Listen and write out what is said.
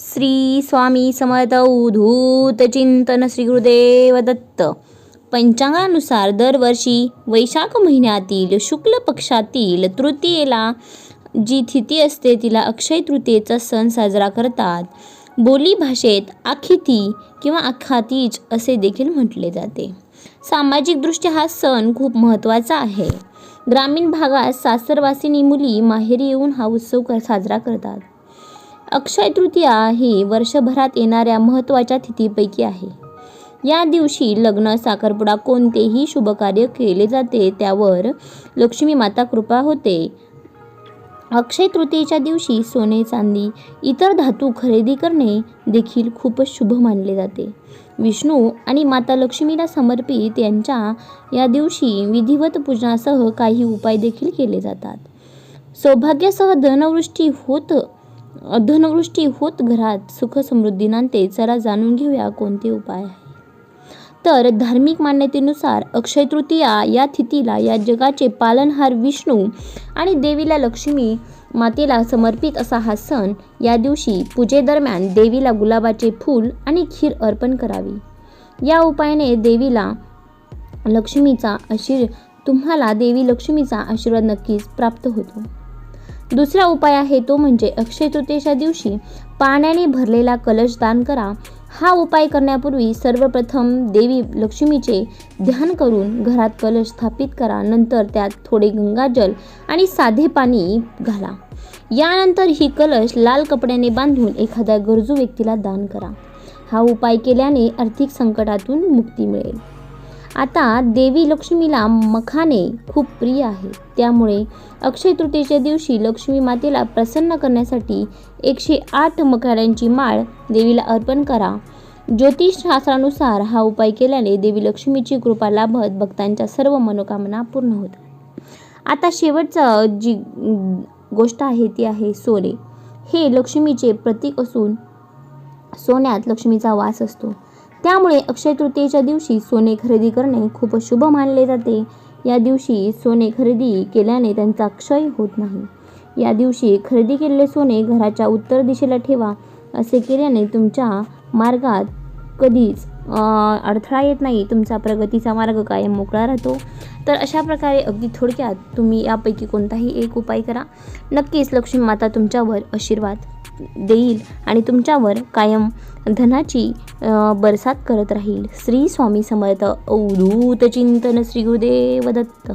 श्री स्वामी समर्थ उधूत चिंतन श्री गुरुदेव दत्त. पंचांगानुसार दरवर्षी वैशाख महिन्यातील शुक्ल पक्षातील तृतीयेला जी तिथी असते तिला अक्षय तृतीयेचा सण साजरा करतात. बोली भाषेत आखिती किंवा आखातीज असे देखील म्हटले जाते. सामाजिकदृष्ट्या हा सण खूप महत्त्वाचा आहे. ग्रामीण भागात सासरवासिनी मुली माहेरी येऊन हा उत्सव कर साजरा करतात. अक्षय तृतीया ही वर्षभरात येणाऱ्या महत्त्वाच्या तिथीपैकी आहे. या दिवशी लग्न साखरपुडा कोणतेही शुभकार्य केले जाते त्यावर लक्ष्मी माता कृपा होते. अक्षय तृतीयेच्या दिवशी सोने चांदी इतर धातू खरेदी करणे देखील खूपच शुभ मानले जाते. विष्णू आणि माता लक्ष्मीला समर्पित यांच्या या दिवशी विधिवत पूजनासह काही उपाय देखील केले जातात. सौभाग्यासह धनवृष्टी होत धनवृष्टी होत घरात सुख समृद्धी नांदते. चला जाणून घेऊया कोणते उपाय आहे तर धार्मिक मान्यतेनुसार अक्षय तृतीया या तिथीला या जगाचे पालनहार विष्णू आणि देवीला लक्ष्मी मातेला समर्पित असा हा सण या दिवशी पूजेदरम्यान देवीला गुलाबाचे फूल आणि खीर अर्पण करावी. या उपायाने देवीला लक्ष्मीचा आशीर् तुम्हाला देवी लक्ष्मीचा आशीर्वाद नक्कीच प्राप्त होतो. दुसरा उपाय आहे तो म्हणजे अक्षय तृतीयेच्या दिवशी पाण्याने भरलेला कलश दान करा. हा उपाय करण्यापूर्वी सर्वप्रथम देवी लक्ष्मीचे ध्यान करून घरात कलश स्थापित करा. नंतर त्यात थोडे गंगाजल आणि साधे पाणी घाला. यानंतर ही कलश लाल कपड्याने बांधून एखाद्या गरजू व्यक्तीला दान करा. हा उपाय केल्याने आर्थिक संकटातून मुक्ती मिळेल. आता देवी लक्ष्मीला मखाने खूप प्रिय आहे. त्यामुळे अक्षय तृतीयेच्या दिवशी लक्ष्मी मातेला प्रसन्न करण्यासाठी एकशे आठ मखाण्यांची माळ देवीला अर्पण करा. ज्योतिषशास्त्रानुसार हा उपाय केल्याने देवी लक्ष्मीची कृपा लाभत भक्तांच्या सर्व मनोकामना पूर्ण होतात. आता शेवटचं जी गोष्ट आहे ती आहे सोने. हे लक्ष्मीचे प्रतीक असून सोन्यात लक्ष्मीचा वास असतो. त्यामुळे अक्षय तृतीयेच्या दिवशी सोने खरेदी करणे खूप शुभ मानले जाते. या दिवशी सोने खरेदी केल्याने त्यांचा क्षय होत नाही. या दिवशी खरेदी केलेले सोने घराच्या उत्तर दिशेला ठेवा असे केल्याने तुमच्या मार्गात कधीच अडथळा येत नाही. तुमचा प्रगतीचा मार्ग कायम मोकळा राहतो. तर अशा प्रकारे अगदी थोडक्यात तुम्ही यापैकी कोणताही एक उपाय करा. नक्कीच लक्ष्मी माता तुमच्यावर आशीर्वाद देईल आणि तुमच्यावर कायम धनाची बरसात करत राहील. श्री स्वामी समर्थ. अवधूत चिंतन श्री गुरुदेव दत्त.